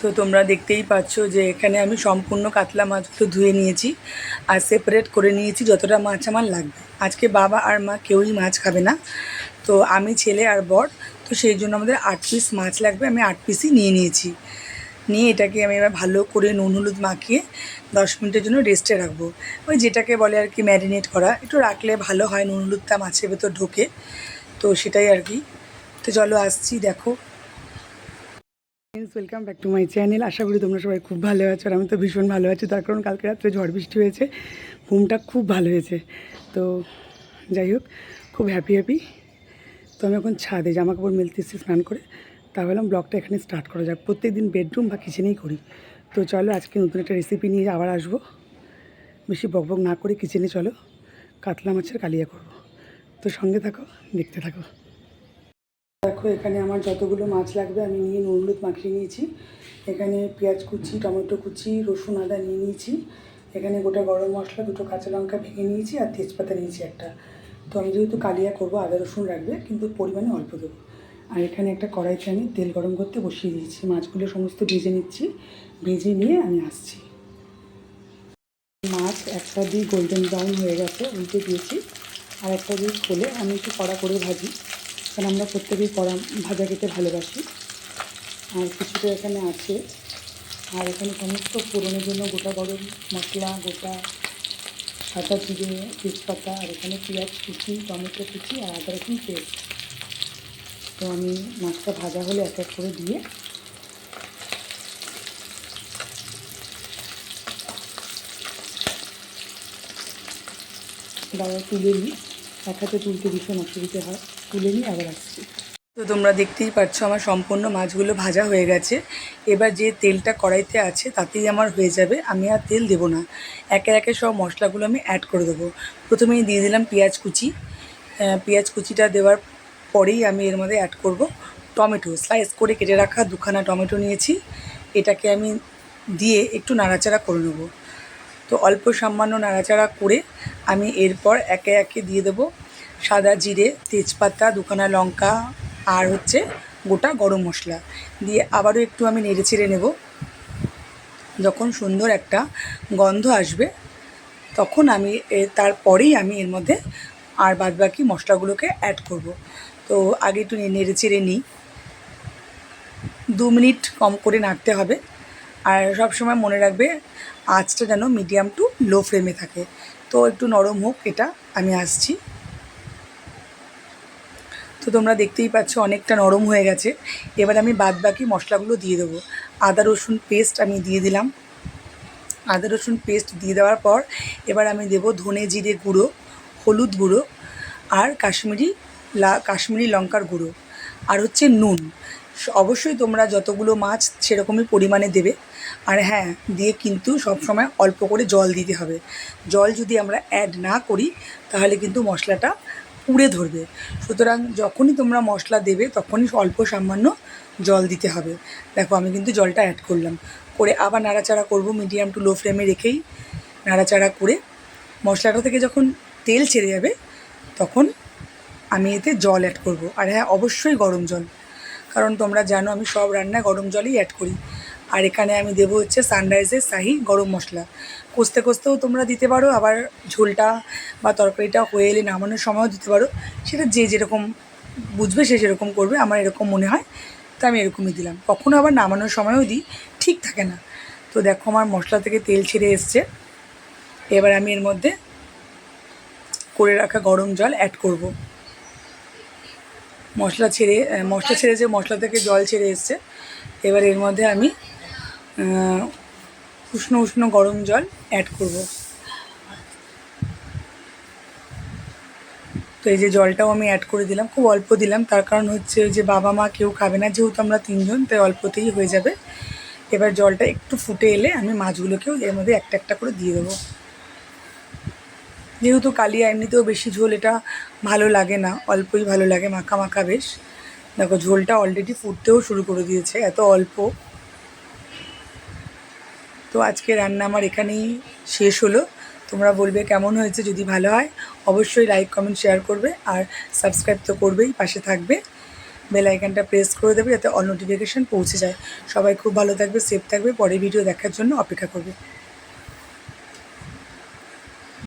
তো তোমরা দেখতেই পাচ্ছ যে এখানে আমি সম্পূর্ণ কাতলা মাছগুলো ধুয়ে নিয়েছি আর সেপারেট করে নিয়েছি যতটা মাছ আমার লাগবে। আজকে বাবা আর মা কেউই মাছ খাবে না। তো আমি ছেলে আর বর, তো সেই জন্য আমাদের আট পিস মাছ লাগবে, আমি আট পিসই নিয়ে নিয়েছি। নিয়ে এটাকে আমি এবার ভালো করে নুন হলুদ মাখিয়ে দশ মিনিটের জন্য রেস্টে রাখব। ওই যেটাকে বলে আর কি ম্যারিনেট করা, একটু রাখলে ভালো হয় নুন হলুদটা মাছের ভেতর ঢোকে। তো সেটাই আর কি। তো চলো আসছি, দেখো। Friends welcome back to my channel আশা করি তোমরা সবাই খুব ভালো আছো আর আমি তো ভীষণ ভালো আছি। তার কারণ কালকে রাত্রে ঝড় বৃষ্টি হয়েছে। ঘুমটা খুব ভালো হয়েছে। তো যাই হোক, খুব হ্যাপি হ্যাপি তো আমি এখন ছাদে জামা কাপড় মেলতে এসেছি স্নান করে। তা ভাবলাম ব্লগটা এখানে স্টার্ট করা যাক। প্রত্যেক দিন বেডরুম বা কিচেনেই করি। তো চলো আজকে নতুন একটা রেসিপি নিয়ে আবার আসব। বেশি বকবক না করে কিচেনে চলো। কাতলা মাছের কালিয়া করব। তো সঙ্গে থাকো, দেখতে থাকো। দেখো, এখানে আমার যতগুলো মাছ লাগবে, আমি নিয়ে হলুদ মাখিয়ে নিয়েছি। এখানে পেঁয়াজ কুচি, টমেটো কুচি, রসুন আদা নিয়ে নিয়েছি। এখানে গোটা গরম মশলা, দুটো কাঁচা লঙ্কা ভেঙে নিয়েছি আর তেজপাতা নিয়েছি একটা। তো আমি যেহেতু কালিয়া করব, আদা, রসুন রাখবে, কিন্তু পরিমাণে অল্প দেবো। আর এখানে একটা কড়াইতে আমি তেল গরম করতে বসিয়ে দিয়েছি। মাছগুলো সমস্ত ভেজে নিচ্ছি। ভেজে নিয়ে আমি আসছি। মাছ একটা দিয়ে গোল্ডেন ব্রাউন হয়ে গেছে, উল্টে দিয়েছি। আর একটা দিয়ে খোলে আমি একটু কড়া করে ভাজি। কারণ আমরা প্রত্যেকেই কড়া ভাজা খেতে ভালোবাসি। আর কিছুটা এখানে আছে। আর এখানে সমস্ত ফোড়নের জন্য গোটা গরম মশলা, গোটা সাদা জিরে, তেজপাতা, আর এখানে পেঁয়াজ কুচি, টমেটো কুচি আর আদা রসুন পেস্ট। তো আমি মাছটা ভাজা হলে এক এক করে দিয়ে দাঁড়া তুলে নিই। এক তুলতে ভীষণ অসুবিধে হয়। তুলে নিই আবার আসছি। তো তোমরা দেখতেই পাচ্ছ আমার সম্পূর্ণ মাছগুলো ভাজা হয়ে গেছে। এবার যে তেলটা কড়াইতে আছে, তাতেই আমার হয়ে যাবে। আমি আর তেল দেবো না। একে একে সব মশলাগুলো আমি অ্যাড করে দেবো। প্রথমেই দিয়ে দিলাম পেঁয়াজ কুচি। পেঁয়াজ কুচিটা দেওয়ার পরেই আমি এর মধ্যে অ্যাড করব টমেটো। স্লাইস করে কেটে রাখা দুখানা টমেটো নিয়েছি। এটাকে আমি দিয়ে একটু নাড়াচাড়া করে নেব। তো অল্প সামান্য নাড়াচাড়া করে আমি এরপর একে একে দিয়ে দেবো সাদা জিরে, তেজপাতা, দুখানা লঙ্কা আর হচ্ছে গোটা গরম মশলা। দিয়ে আবারও একটু আমি নেড়ে ছেড়ে নেব। যখন সুন্দর একটা গন্ধ আসবে, তখন আমি তারপরেই আমি এর মধ্যে আর বাদবাকি মশলাগুলোকে অ্যাড করব। তো আগে একটু নেড়ে চেড়ে নিই। দু মিনিট কম করে নাড়তে হবে। আর সব সময় মনে রাখবে, আঁচটা যেন মিডিয়াম টু লো ফ্লেমে থাকে। তো একটু নরম হোক এটা, আমি আসছি। তো তোমরা দেখতেই পাচ্ছ অনেকটা নরম হয়ে গেছে। এবার আমি বাদ বাকি মশলাগুলো দিয়ে দেবো। আদা, রসুন পেস্ট আমি দিয়ে দিলাম। আদা, রসুন পেস্ট দিয়ে দেওয়ার পর এবার আমি দেবো ধনে জিরে গুঁড়ো, হলুদ গুঁড়ো আর কাশ্মীরি লা, কাশ্মীরি লঙ্কার গুঁড়ো। আর হচ্ছে নুন। অবশ্যই তোমরা যতগুলো মাছ সেরকমই পরিমাণে দেবে। আর হ্যাঁ দিয়ে কিন্তু সব সময় অল্প করে জল দিতে হবে। জল যদি আমরা অ্যাড না করি, তাহলে কিন্তু মশলাটা পুড়ে ধরবে। সুতরাং যখনই তোমরা মশলা দেবে, তখনই অল্প সামান্য জল দিতে হবে। দেখো, আমি কিন্তু জলটা অ্যাড করলাম। করে আবার নাড়াচাড়া করব মিডিয়াম টু লো ফ্লেমে রেখেই নাড়াচাড়া করে। মশলাটা থেকে যখন তেল ছেড়ে যাবে, তখন আমি এতে জল অ্যাড করব। আর হ্যাঁ অবশ্যই গরম জল। কারণ তোমরা জানো, আমি সব রান্নায় গরম জলই অ্যাড করি। আর এখানে আমি দেবো হচ্ছে সানরাইজের শাহি গরম মশলা। কষতে কষতেও তোমরা দিতে পারো, আবার ঝোলটা বা তরকারিটা হয়ে এলে নামানোর সময়ও দিতে পারো। সেটা যে যেরকম বুঝবে সে সেরকম করবে, আমার এরকম মনে হয়, তো আমি এরকমই দিলাম। কখনও আবার নামানোর সময়ও দিই, ঠিক থাকে না। তো দেখো আমার মশলা থেকে তেল ছেড়ে এসছে। এবার আমি এর মধ্যে করে রাখা গরম জল অ্যাড করব। মশলা ছেড়ে মশলা ছেড়ে যে মশলা থেকে জল ছেড়ে এসছে, এবার এর মধ্যে আমি উষ্ণ উষ্ণ গরম জল অ্যাড করব। তো এই যে জলটাও আমি অ্যাড করে দিলাম, খুব অল্প দিলাম, তার কারণ হচ্ছে ওই যে বাবা মা কেউ খাবে না, যেহেতু আমরা তিনজন, তাই অল্পতেই হয়ে যাবে। এবার জলটা একটু ফুটে এলে আমি মাছগুলোকেও এর মধ্যে একটা একটা করে দিয়ে দেবো। যেহেতু কালিয়া এমনিতেও বেশি ঝোল, এটা ভালো লাগে না, অল্পই ভালো লাগে, মাখা মাখা বেশ। দেখো, ঝোলটা অলরেডি ফুটতেও শুরু করে দিয়েছে, এত অল্প। তো আজকে রান্না আমার এখানেই শেষ হলো। তোমরা বলবে কেমন হয়েছে যদি ভালো হয়, অবশ্যই লাইক কমেন্ট শেয়ার করবে আর সাবস্ক্রাইব তো করবেই, পাশে থাকবে। বেল আইকনটা প্রেস করে দেবে যাতে অল নোটিফিকেশান পৌঁছে যায়। সবাই খুব ভালো থাকবে সেফ থাকবে। পরে ভিডিও দেখার জন্য অপেক্ষা করবে।